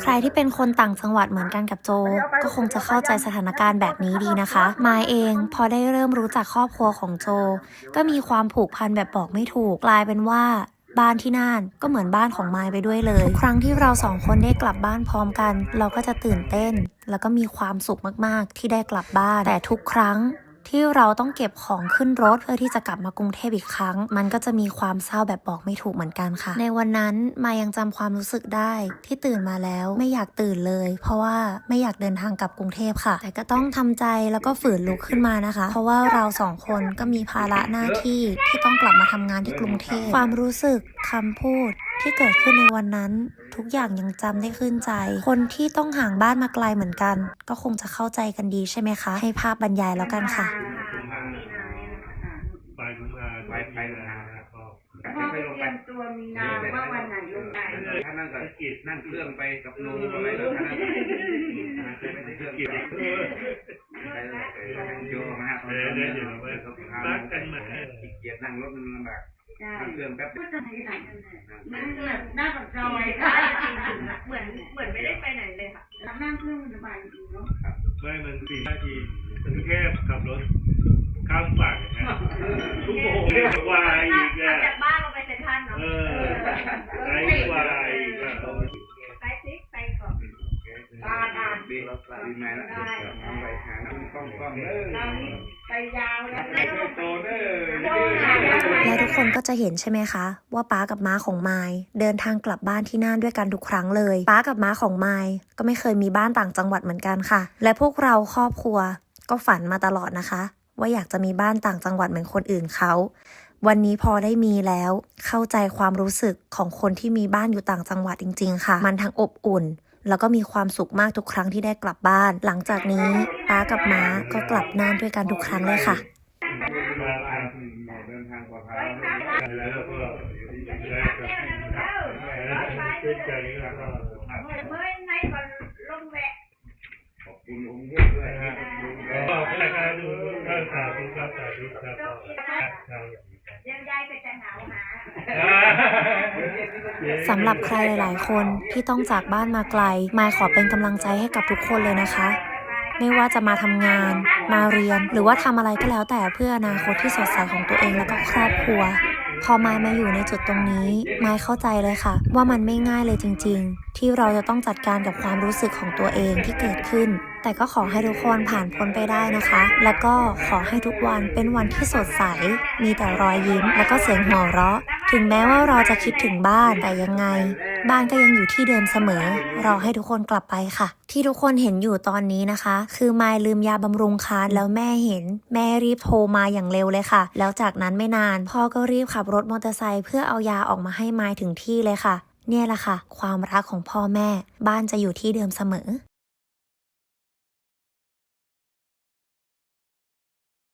ใครที่เป็นคนต่างจังหวัดเหมือนกันกับโจ ก็คงจะเข้าใจสถานการณ์แบบนี้ดีนะคะ มายเองพอได้เริ่มรู้จักครอบครัวของโจ ก็มีความผูกพันแบบบอกไม่ถูกกลายเป็นว่าบ้านที่น่านก็เหมือนบ้านของมาไปด้วยเลย ทุกครั้งที่เราสองคนได้กลับบ้านพร้อมกัน เราก็จะตื่นเต้น แล้วก็มีความสุขมากๆ ที่ได้กลับบ้านแต่ทุกครั้ง ที่เราต้องเก็บของขึ้นรถเพื่อที่จะกลับมากรุงเทพอีกครั้ง มันก็จะมีความเศร้าแบบบอกไม่ถูกเหมือนกันค่ะ ในวันนั้นมายังจำความรู้สึกได้ที่ตื่นมาแล้วไม่อยากตื่นเลย เพราะว่าไม่อยากเดินทางกลับกรุงเทพค่ะ แต่ก็ต้องทำใจแล้วก็ฝืนลุกขึ้นมานะคะ เพราะว่าเราสองคนก็มีภาระหน้าที่ที่ต้องกลับมาทำงานที่กรุงเทพความรู้สึกคำพูดที่เกิดขึ้นในวันนั้น ทุกอย่างยังจำได้ขึ้นใจ คนที่ต้องห่างบ้านมาไกลเหมือนกัน ก็คงจะเข้าใจกันดีใช่ไหมคะ ให้ภาพบรรยายแล้วกันค่ะ ไปไปลงนาครับก็พ่อไปเตรียมตัวมีนาว่าวันไหนลงไหนถ้านั่งกับกิจนั่งเครื่องไปกับลุงอะไรแล้วท่านนั่งไม่ได้เครื่องกิจไปเออโยมาฮะตอนนี้เดี๋ยวเราเขาพาขี้เกียจนั่งรถมันลำบากใช่นั่งเครื่องแป๊บก็จะมีหลายมันเหมือนหน้าปากซอยใช่จริงๆเหมือนเหมือนไม่ได้ไปไหนเลยค่ะแล้วนั่งเครื่องมันสบายจริงเนาะไม่มันสี่นาทีมันแค่ขับรถข้ามฝั่งนะชั่วโมง เรียกว่าอีกอะจากบ้านเราไปเซ็นทรัลเนาะเออไกลกว่าอีกอะไปซิไปก่อนตาดานดีดีมาแล้วทำไปหาน้ำกล้องกล้องเออเรานี่ไปยาวแล้วไม่เคยโตเด้อและทุกคนก็จะเห็นใช่ไหมคะ ว่าป้ากับม้าของไมายเดินทางกลับบ้านที่น่านด้วยกันทุกครั้งเลยป้ากับม้าของไมายก็ไม่เคยมีบ้านต่างจังหวัดเหมือนกันค่ะ และพวกเราครอบครัวก็ฝันมาตลอดนะคะ ว่าอยากจะมีบ้านต่างจังหวัดเหมือนคนอื่นเขาวันนี้พอได้มีแล้ว เข้าใจความรู้สึกของคนที่มีบ้านอยู่ต่างจังหวัดจริง ๆ ค่ะ มันทั้งอบอุ่น แล้วก็มีความสุขมากทุกครั้งที่ได้กลับบ้าน หลังจากนี้ป้ากับม้าก็กลับน่านด้วยกันทุกครั้งเลยค่ะขอบคุณองค์เทพด้วยก็ ธุครับสาธุครับก็ยังยายก็จะหาหาสำหรับใครหลาย ๆ คนที่ต้องจากบ้านมาไกล มายขอเป็นกำลังใจให้กับทุกคนเลยนะคะ ไม่ว่าจะมาทำงาน มาเรียน หรือว่าทำอะไรก็แล้วแต่เพื่ออนาคตที่สดใสของตัวเองแล้วก็ครอบครัว พอไม้มาอยู่ในจุดตรงนี้ ไม้เข้าใจเลยค่ะ ว่ามันไม่ง่ายเลยจริง ๆ ที่เราจะต้องจัดการกับความรู้สึกของตัวเองที่เกิดขึ้น แต่ก็ขอให้ทุกคนผ่านพ้นไปได้นะคะ แล้วก็ขอให้ทุกวันเป็นวันที่สดใส มีแต่รอยยิ้ม แล้วก็เสียงหัวเราะ ถึงแม้ว่าเราจะคิดถึงบ้านแต่ยังไง บ้านก็ยังอยู่ที่เดิมเสมอ รอให้ทุกคนกลับไปค่ะ ที่ทุกคนเห็นอยู่ตอนนี้นะคะ คือไมล์ลืมยาบำรุงค้านแล้วแม่เห็น แม่รีบโทรมาอย่างเร็วเลยค่ะ แล้วจากนั้นไม่นาน พ่อก็รีบขับรถมอเตอร์ไซค์เพื่อเอายาออกมาให้ไมล์ถึงที่เลยค่ะ เนี่ยแหละค่ะ ความรักของพ่อแม่ บ้านจะอยู่ที่เดิมเสมอ